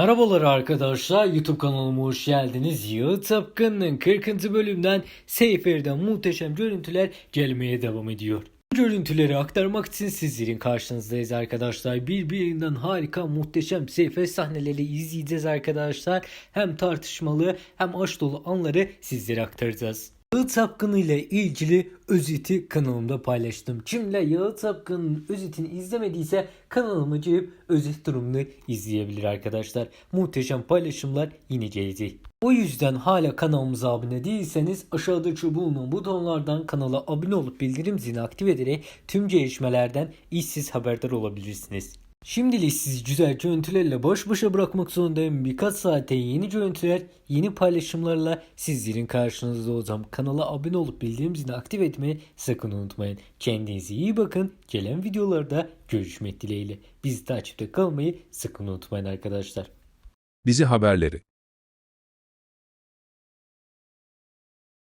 Merhabalar arkadaşlar YouTube kanalıma hoş geldiniz. Yağı Tapkın'ın 40. bölümden Seyfer'den muhteşem görüntüler gelmeye devam ediyor. Bu görüntüleri aktarmak için sizlerin karşınızdayız arkadaşlar. Birbirinden harika muhteşem Seyfer sahneleri izleyeceğiz arkadaşlar. Hem tartışmalı hem aşk dolu anları sizlere aktaracağız. Yağı Tapkını ile ilgili özeti kanalımda paylaştım. Kimler Yağı Tapkın'ın özetini izlemediyse kanalıma girip özet durumunu izleyebilir arkadaşlar. Muhteşem paylaşımlar yine gelecek. O yüzden hala kanalımıza abone değilseniz aşağıdaki bulunan butonlardan kanala abone olup bildirim zilini aktif ederek tüm gelişmelerden işsiz haberdar olabilirsiniz. Şimdilik sizi güzel görüntülerle baş başa bırakmak zorundayım. Birkaç saate yeni görüntüler, yeni paylaşımlarla sizlerin karşınızda olacağım. Kanala abone olup bildirim zilini aktif etmeyi sakın unutmayın. Kendinize iyi bakın. Gelen videolarda görüşmek dileğiyle. Bizi takipte kalmayı sakın unutmayın arkadaşlar. Dizi haberleri